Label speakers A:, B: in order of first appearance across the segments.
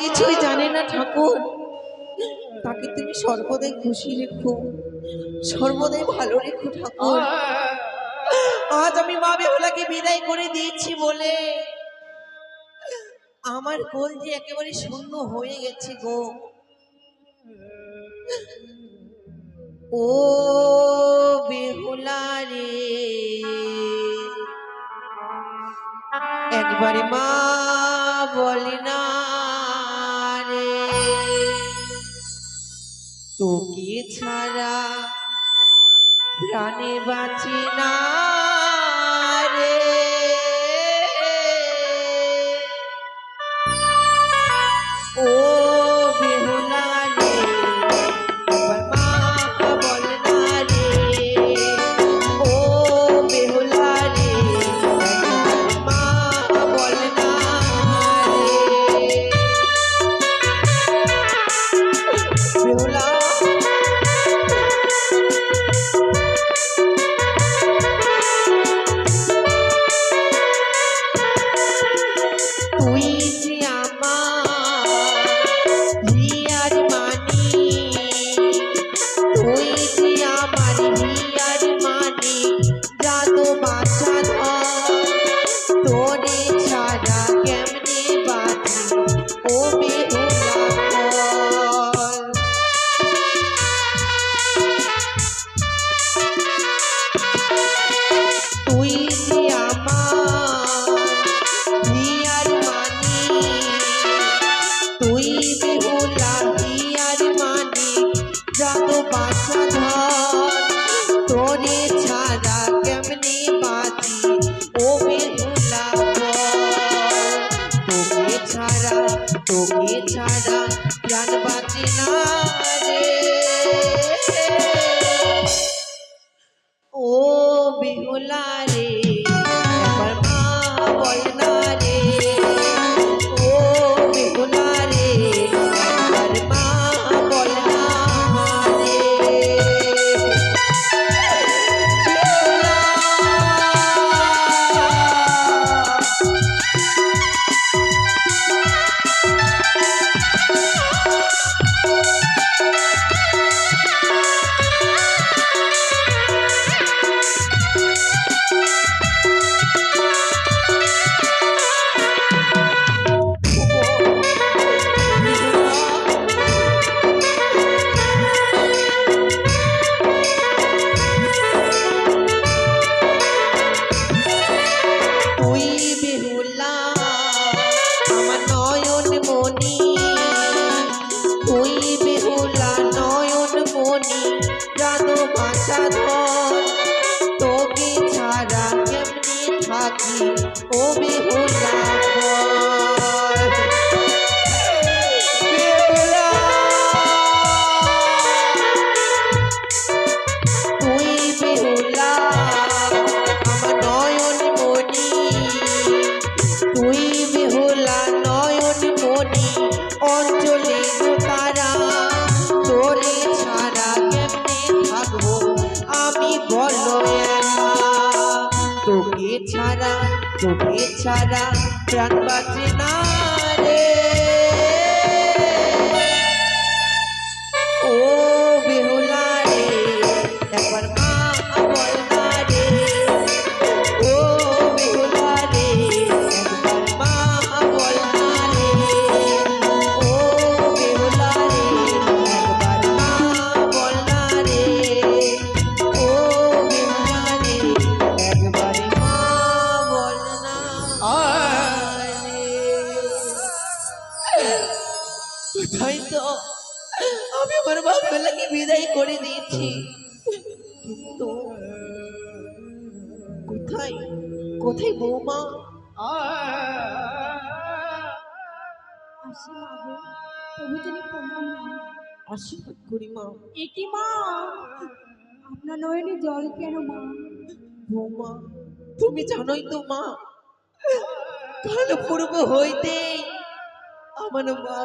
A: কিছুই জানে না ঠাকুর। তাকে তুমি সর্বদাই খুশি রেখো। সর্বদাই ভালো রেখো ঠাকুর। আজ আমি মা বেহলাকে বিদায় করে দিয়েছি বলে আমার কোল যে একেবারে শূন্য হয়ে গেছে গো। ও বেহুলা রে, একবারে মা বলে না
B: Latina.
A: আশীর্বাদ করি মা।
B: একই মা? আপনার নয়নে জল কেন মা?
A: তুমি জানোই তো মা কাল পূর্ব আমার মা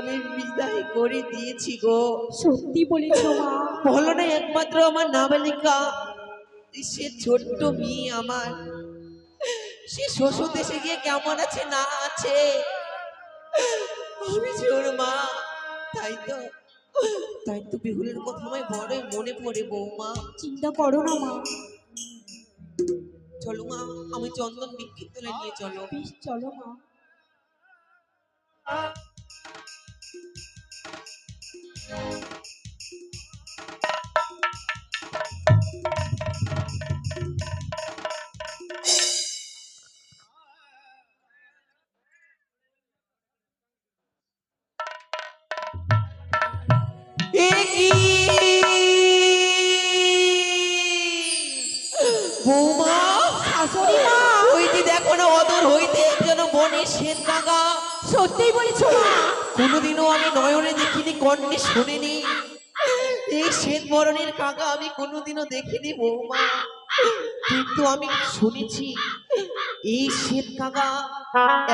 A: আমি বিদায় করে দিয়েছি গো।
B: সত্যি বলিস মা।
A: বলো না একমাত্র আমার নাবালিকা সে ছোট্ট মেয়ে আমার। সে শ্বশুর দেশে গিয়ে কেমন আছে না আছে আমি যে ওর মা তাই তো তাই তো বিহুলের কথা আমায় বড়ই মনে পড়ে বৌমা।
B: চিন্তা করো না মা।
A: চলো মা আমি চন্দন বিক্ষিত তুলে নিয়ে চলো।
B: বেশ চলো মা।
A: এ এই শ্বেত বরণের কাকা আমি কোনোদিনও দেখিনি বৌমা। কিন্তু আমি শুনেছি এই শ্বেত কাকা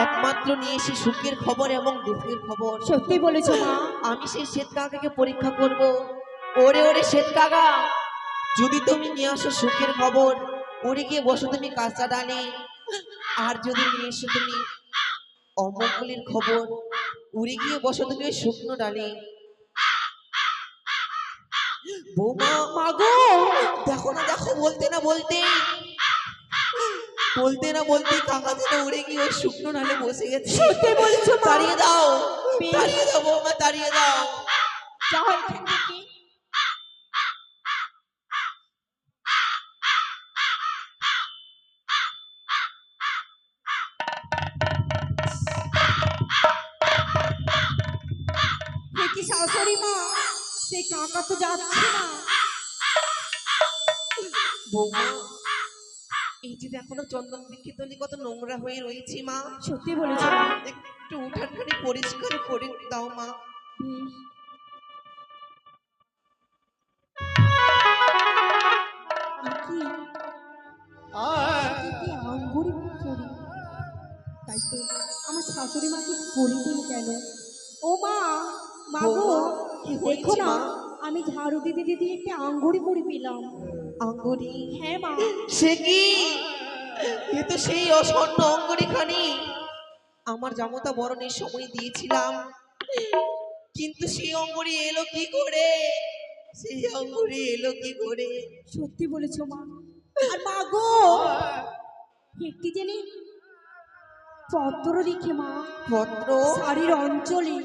A: একমাত্র নিয়ে এসে সুখের খবর এবং দুঃখের খবর।
B: সত্যি বলেছ মা।
A: আমি সেই শ্বেত কাকাকে পরীক্ষা করব। ওরে ওরে শ্বেত কাকা যদি তুমি নিয়ে আসো সুখের খবর ওরে গিয়ে বসো তুমি কাঁচা ডালে। আর যদি নিয়ে এসো তুমি অমঙ্গলের খবর উড়ে গিয়ে বসো তুমি ওই শুকনো ডালে। বৌমা মাগো দেখো না দেখো বলতে না বলতে। বলতে না বলতে কাকাতে উড়ে গিয়ে ওই শুকনো নালে বসে গেছে।
B: সত্যি বলছো
A: তাড়িয়ে দাও। তাড়িয়ে দাও বৌমা তাড়িয়ে দাও।
B: যাও এখান থেকে। কাকা তো যাচ্ছে না।
A: বৌমা এই যে দেখো না চন্দন বিক্ষিতলি কত নোংরা হয়ে রয়েছে মা।
B: সত্যি বলেছ।
A: একটু উঠানখানি পরিষ্কার করে দাও মা।
B: আঙ্গুরি তাই তো আমার শাশুড়ি মাকে বলি দিন কেন? ও মা মা গো দেখো না।
A: মা?
B: আমি ঝাড়ু দিতে দিতে একটি আঙ্গুরি পড়ি পেলাম।
A: আঙ্গুরি?
B: হ্যাঁ মা।
A: সে কি? এ তো সেই অস্বর্ণ অঙ্গুরি খানি। আমার জামতা বরণের সময় দিয়েছিলাম। কিন্তু সেই অঙ্গুরি এলো কি করে? সেই অঙ্গুরি এলো কি করে?
B: সত্যি বলেছ মা। আর মা গো একটি জেনে পত্র লিখে মা।
A: পত্র?
B: শাড়ির অঞ্চলে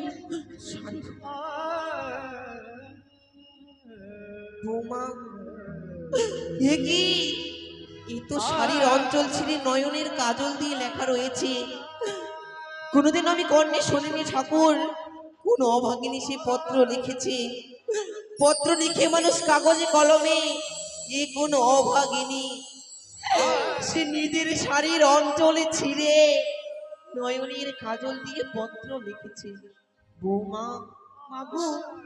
A: তো শাড়ির অঞ্চল ছিঁড়ে নয়নের কাজল দিয়ে লেখা রয়েছে। কোনোদিন আমি কর্ণে শোনিনি ঠাকুর। কোন অভাগিনী সে পত্র লিখেছে। পত্র লিখে মানুষ কাগজে কলমে। এ কোন অভাগিনী? সে নিজের শাড়ির অঞ্চলে ছিঁড়ে নয়নের কাজল দিয়ে পত্র লিখেছে। বৌমা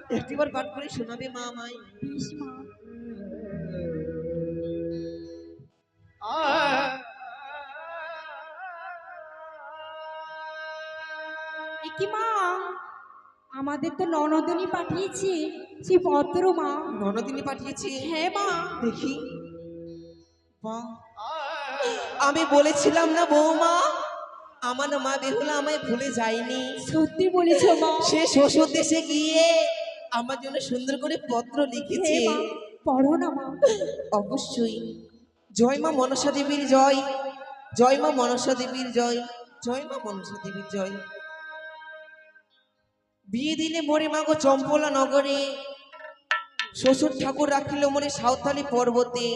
A: একটিবার পাঠ করে শোনাবে মা
B: বেশ মা মা আমাদের তো ননদনী পাঠিয়েছে সে পত্র মা।
A: ননদিনী পাঠিয়েছে?
B: হ্যাঁ মা।
A: দেখি। আমি বলেছিলাম না বৌমা আমার মা বেহুলা আমায় ভুলে যায়নি।
B: সত্যি বলেছ মা।
A: সে শ্বশুর দেশে গিয়ে আমার জন্য সুন্দর করে পত্র লিখেছে।
B: পড়ো না মা।
A: অবশ্যই। জয় মা মনসা দেবীর জয়। জয় মা মনসা দেবীর জয়। জয় মা মনসা দেবীর জয়। বিয়ে দিলে মোরে মাগো চম্পলা নগরে। শ্বশুর ঠাকুর রাখিল মোরে সাঁওতালি পর্বতে।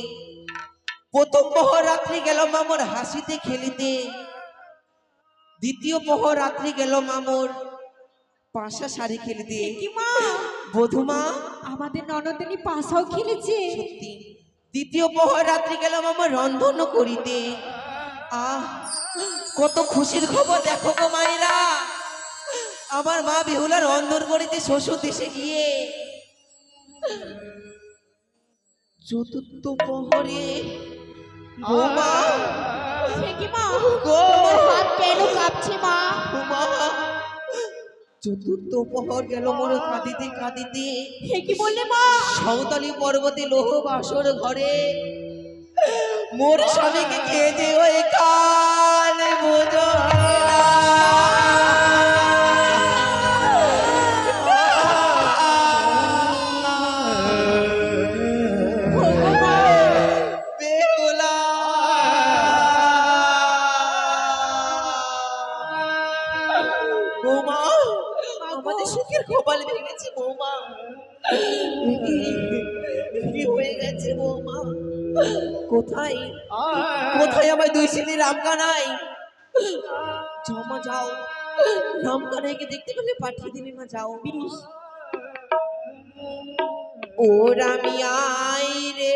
A: প্রথম প্রহর রাত্রি গেল মামর হাসিতে খেলিতে। দ্বিতীয় প্রহর রাত্রি গেল মামর। পাশা শাড়ি খেলিতে।
B: এ কি মা?
A: বধুমা।
B: আমাদের ননদিনী পাশাও খেলেছে
A: সত্যি। দ্বিতীয় প্রহর রাত্রি গেলাম আমার রন্ধন করিতে। আহ কত খুশির খবর দেখো গো মায়েরা। আমার মা বেহুলা রন্ধন করিতে শ্বশুর দেশে গিয়ে। চতুর্থ প্রহরে।
B: কি মা?
A: গো। চতুর্থ প্রহর গেল মোর কাঁদিতে কাঁদিতে।
B: কি বললে মা?
A: সাঁওতালি পর্বতে লোহ বাসর ঘরে। মোর স্বামীকে খেয়ে যে ওই কাল বোঝো। গেছে বৌমা কোথায় কোথায় আমার দুই ছেলে রামকানাই? জমা যাও। রামকানাইকে দেখতে পেলে পাঠিয়ে দিবি মা যাও। ও রামি আই রে।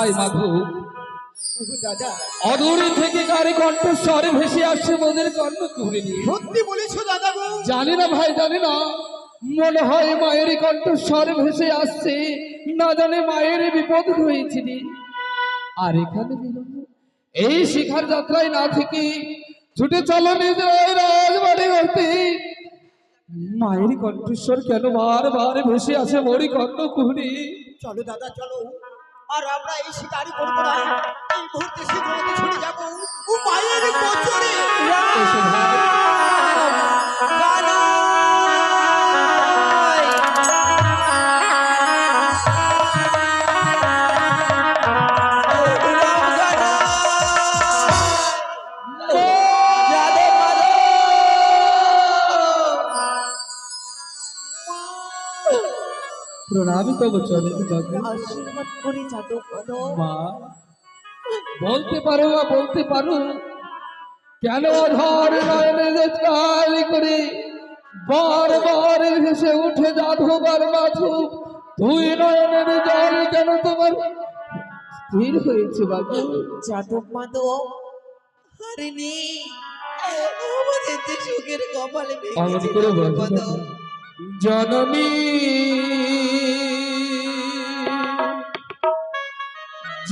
C: ভাই
D: দাদা
C: অদূর থেকে কারে কণ্ঠস্বর ভেসে আসছে মোদের কর্ণ
D: সত্যি বলেছ দাদা গো
C: জানি না ভাই জানি না। মনে হয় মায়ের কণ্ঠস্বর ভেসে আসছে। না জানে মায়ের বিপদ হয়েছিল আর এখানে এই শিখার যাত্রায় না থেকে ছুটে চলো নিজের রাজবাড়ি মায়ের কণ্ঠস্বর কেন বারবার ভেসে আসে মরি কর্ণ কুহরি
D: চলো দাদা চলো। আর আমরা এই শিকারি করব না। এই মুহূর্তে শিকারিতে ছুটে যাব ও মায়ের গোচরে
C: এসো তব
A: আশীর্বাদ করে যাদব
C: মা বলতে পারো মা বলতে পারো কেন অধর নয়নে যে কালি করে বার বার ভেসে উঠে যাধবার মাথু তুই নয়নের জল কেন তোমার স্থির হয়েছে বাবু
A: যাদব মাধব আরে নে আমাদের সুখের কপালে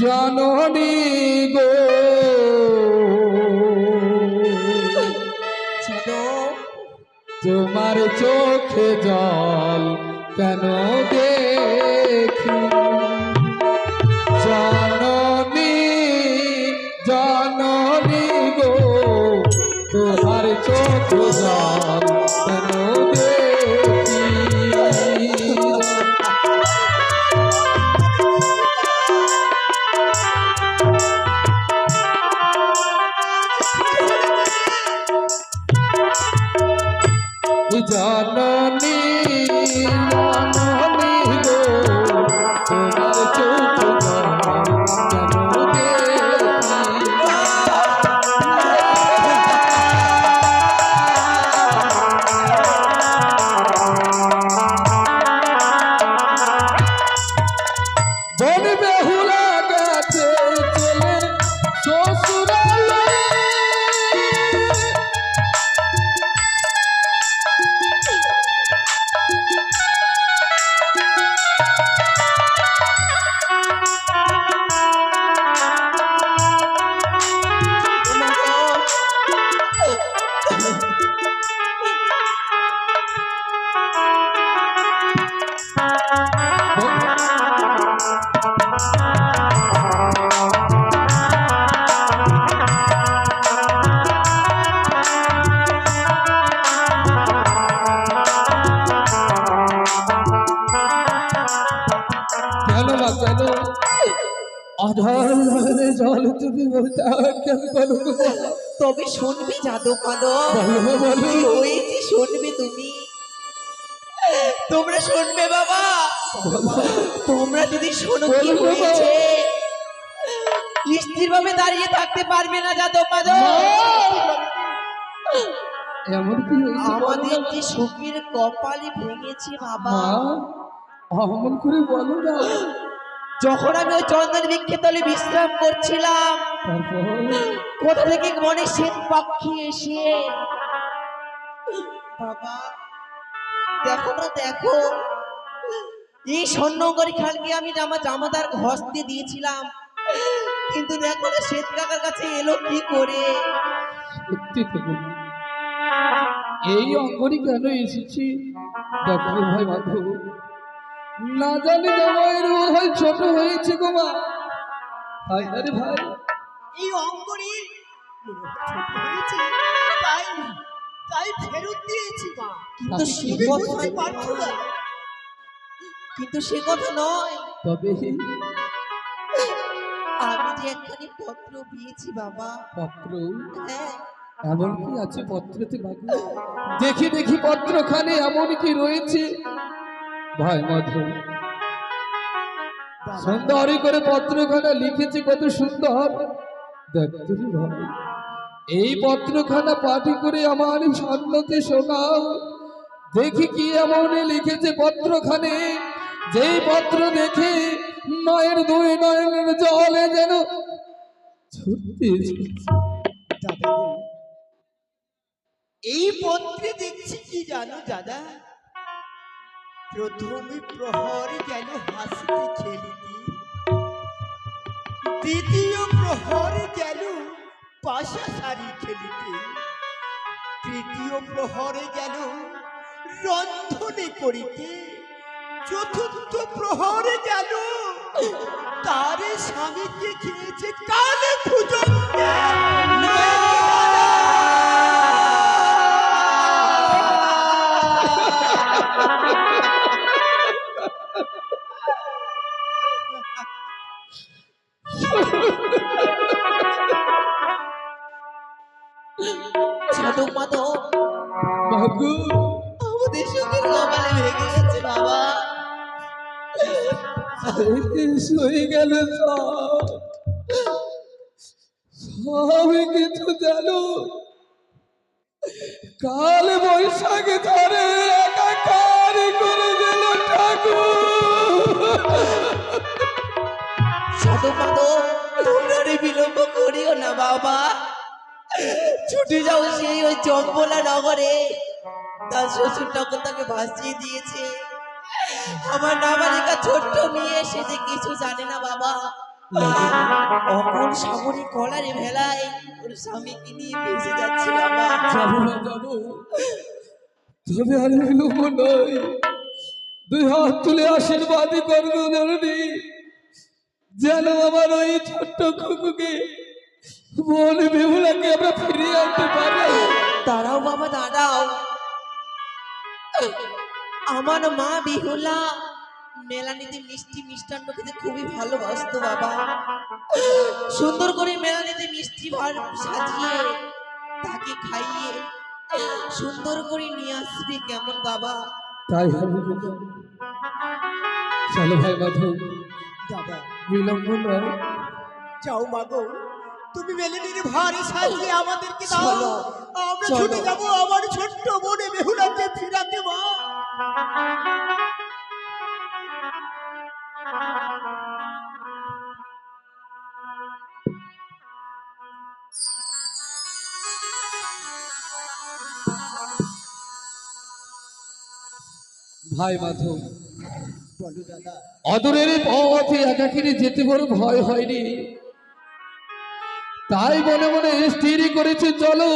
C: জননী গো। তোমার চোখে জল কেন দেখি? জননী জননী গো তোমার চোখে জল
A: তবে শুনবি
C: বলো বলো
A: শুনবে তুমি। তোমরা শুনবে বাবা। তোমরা যদি শোনো কি হয়েছে স্থির ভাবে দাঁড়িয়ে থাকতে পারবে না
C: হয়েছে? বলো
A: আমাদের যে সুখের কপালে ভেঙেছে বাবা
C: অমন করে বলো না।
A: যখন আমি ওই চন্দন বৃক্ষেতলে বিশ্রাম করছিলাম কোথা থেকে মনে শ্বেত পাখি এসে? বাবা, দেখো না, দেখো। এই স্বর্ণগরি খালকে আমি আমার জামাদার হস্তে দিয়েছিলাম। কিন্তু দেখো না শ্বেত কাকার কাছে এলো কি করে?
C: এই অঙ্গনি কেন এসেছি? দেখো ভাই মাধব না জানি জামাইয়ের ছোট হয়েছে গো মা। তাই না ভাই?
D: এই হয়েছে। তাই তাই ফেরত দিয়েছি মা।
A: কিন্তু সে কথা
D: পারছ না।
A: কিন্তু সে কথা নয়।
C: তবে
A: আমি যে একখানি পত্র পেয়েছি বাবা।
C: পত্র?
A: হ্যাঁ।
C: এমন কি আছে পত্রতে বাকি? দেখি দেখি পত্রখানে এমন কি রয়েছে। ভাই মাধব সুন্দরী করে পত্রখানা লিখেছে কত সুন্দর। এই পত্রখানা পাঠি করে আমার সন্ন্যতে শোনাও, দেখি কি এমন লিখেছে পত্রখানে, যেই পত্র দেখে নয়ের দুই নয়নের জলে যেন
D: এই পত্রে দেখছি কি জানো দাদা? প্রথমে প্রহরে গেল হাসিতে খেলিতে, দ্বিতীয় প্রহরে পাশা সারি খেলিতে তৃতীয় প্রহরে গেল রন্ধনে করিতে। চতুর্থ প্রহরে গেল তারে স্বামীকে খেয়েছে কালে ভুজঙ্গে
A: সাধক মাধব
C: বাবু
A: আমাদের সুখের কপালে ভেঙে গেছে বাবা।
C: হয়ে গেল সব। কিছু জানো। কাল বৈশাখে ধরে একাকার করে দিল ঠাকুর।
A: বিলম্ব করিও না বাবা। ছুটে যাও সেই ওই চম্পলা নগরে। তার শ্বশুর তখন তাকে ভাসিয়ে দিয়েছে। আমার নাবালিকা ছোট্ট মেয়ে, সে যে কিছু জানে না বাবা। অকল সাগরে কলারে ভেলায় ওর স্বামীকে নিয়ে ভেসে যাচ্ছে বাবা।
C: যাব না, যাব। তবে আর বিলম্ব নয়। দুই হাত তুলে আশীর্বাদই করব জননী যেন আমার ওই ছোট্ট কুকুকে বোন বেহুলাকে আমরা ফিরিয়ে আনতে পারি?
A: দাঁড়াও বাবা দাঁড়াও। আমার মা বিহুলা মেলানিতে মিষ্টি মিষ্টান্ন খেতে খুবই ভালোবাসতো বাবা। সুন্দর করে মেলানিতে মিষ্টি সাজিয়ে তাকে খাইয়ে সুন্দর করে নিয়ে আসবে কেমন বাবা?
C: তাই হবে। চলো ভাই মাধব
D: দাদা
C: বিলম্ব নয়।
D: যাও মাগো তুমি মেলেনির ভারে সাজিয়ে আমাদেরকে দাও। আমরা ছুটে যাব আমার ছোট্ট বোনে বেহুলাকে ফিরাতে মা।
C: ভাই মাধব অদূরের পথে একাকিরে যেতে বড় ভয় হয়নি। তাই মনে মনে স্থির করেছে চলো।